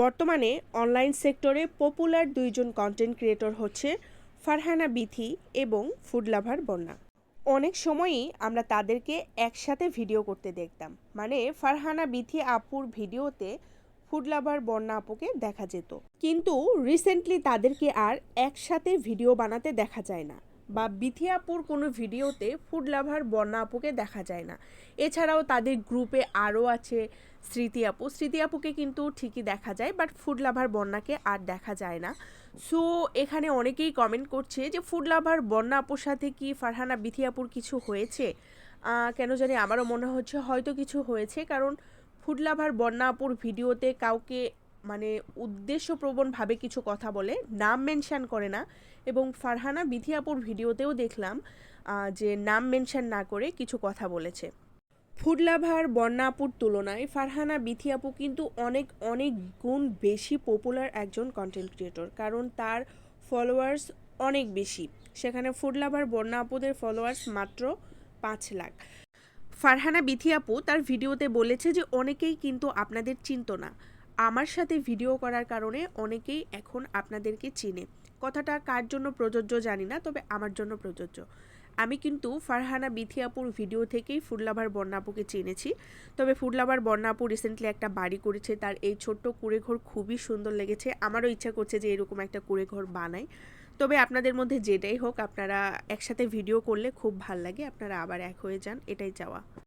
বর্তমানে অনলাইন সেক্টরে পপুলার দুইজন কন্টেন্ট ক্রিয়েটর হচ্ছে ফারহানা বিথি এবং ফুড লাভার বন্যা। অনেক সময়ই আমরা তাদেরকে একসাথে ভিডিও করতে দেখতাম। মানে ফারহানা বিথি আপুর ভিডিওতে ফুড লাভার বন্যা আপুকে দেখা যেত। কিন্তু রিসেন্টলি তাদেরকে আর একসাথে ভিডিও বানাতে দেখা যায় না। বা বিথিয়াপুর কোনো ভিডিওতে ফুড লাভার বন্যা আপুকে দেখা যায় না। এছাড়াও তাদের গ্রুপে আরও আছে স্মৃতি আপু। স্মৃতি আপুকে কিন্তু ঠিকই দেখা যায় বাট ফুড লাভার বন্যাকে আর দেখা যায় না। সো এখানে অনেকেই কমেন্ট করছে যে ফুড লাভার বন্যা আপুর সাথে কি ফারহানা বিথিয়াপুর কিছু হয়েছে? কেন জানি আমারও মনে হচ্ছে হয়তো কিছু হয়েছে, কারণ ফুড লাভার বন্যা আপুর ভিডিওতে কাউকে মানে উদ্দেশ্যপ্রবণভাবে কিছু কথা বলে, নাম মেনশন করে না। এবং ফারহানা বিথি আপুর ভিডিওতেও দেখলাম যে নাম মেনশন না করে কিছু কথা বলেছে। ফুড লাভার বন্যা আপুর তুলনায় ফারহানা বিথিয়াপু কিন্তু অনেক অনেক গুণ বেশি পপুলার একজন কন্টেন্ট ক্রিয়েটর কারণ তার ফলোয়ার্স অনেক বেশি। সেখানে ফুড লাভার বন্যা আপুদের ফলোয়ার্স মাত্র পাঁচ লাখ। ফারহানা বিথিয়াপু তার ভিডিওতে বলেছে যে, অনেকেই কিন্তু আপনাদের চিনত না। আমার সাথে ভিডিও করার কারণে অনেকেই এখন আপনাদেরকে চিনে। কথাটা কার জন্য প্রযোজ্য জানি না, তবে আমার জন্য প্রযোজ্য। আমি কিন্তু ফারহানা বিথিয়াপুর ভিডিও থেকেই ফুডলাভার বন্যা আপুকে চিনেছি। তবে ফুডলাভার বন্যা আপু রিসেন্টলি একটা বাড়ি করেছে, তার এই ছোট্ট কুড়েঘর খুবই সুন্দর লেগেছে। আমারও ইচ্ছা করছে যে এরকম একটা কুড়েঘর বানাই। তবে আপনাদের মধ্যে যেটাই হোক, আপনারা একসাথে ভিডিও করলে খুব ভালো লাগে, আপনারা আবার এক হয়ে যান, এটাই চাওয়া।